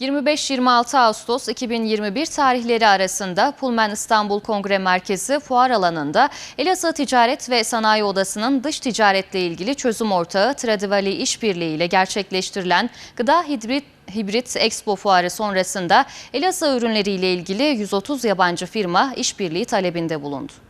25-26 Ağustos 2021 tarihleri arasında Pullman İstanbul Kongre Merkezi fuar alanında Elazığ Ticaret ve Sanayi Odası'nın dış ticaretle ilgili çözüm ortağı Tradivali İşbirliği ile gerçekleştirilen Gıda Hibrit Hibrit Expo fuarı sonrasında Elazığ ürünleriyle ilgili 130 yabancı firma işbirliği talebinde bulundu.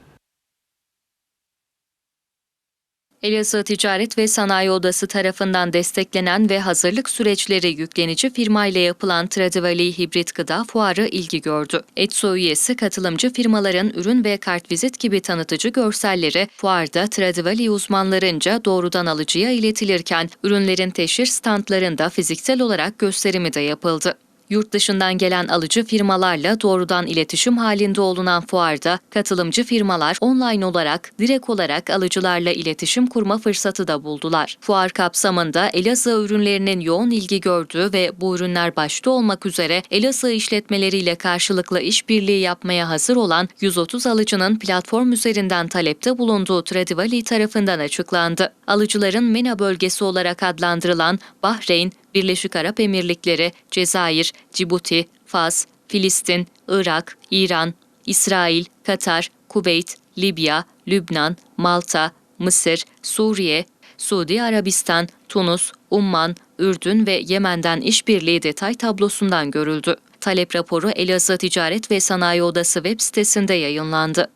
Elazığ Ticaret ve Sanayi Odası tarafından desteklenen ve hazırlık süreçleri yüklenici firma ile yapılan Tradivali Hibrit Gıda Fuarı ilgi gördü. ETSO üyesi katılımcı firmaların ürün ve kartvizit gibi tanıtıcı görselleri fuarda Tradivali uzmanlarınca doğrudan alıcıya iletilirken ürünlerin teşhir standlarında fiziksel olarak gösterimi de yapıldı. Yurt dışından gelen alıcı firmalarla doğrudan iletişim halinde olunan fuarda katılımcı firmalar online olarak direkt olarak alıcılarla iletişim kurma fırsatı da buldular. Fuar kapsamında Elazığ ürünlerinin yoğun ilgi gördüğü ve bu ürünler başta olmak üzere Elazığ işletmeleriyle karşılıklı işbirliği yapmaya hazır olan 130 alıcının platform üzerinden talepte bulunduğu Tradivali tarafından açıklandı. Alıcıların MENA bölgesi olarak adlandırılan Bahreyn, Birleşik Arap Emirlikleri, Cezayir, Cibuti, Fas, Filistin, Irak, İran, İsrail, Katar, Kuveyt, Libya, Lübnan, Malta, Mısır, Suriye, Suudi Arabistan, Tunus, Umman, Ürdün ve Yemen'den işbirliği detay tablosundan görüldü. Talep raporu Elazığ Ticaret ve Sanayi Odası web sitesinde yayınlandı.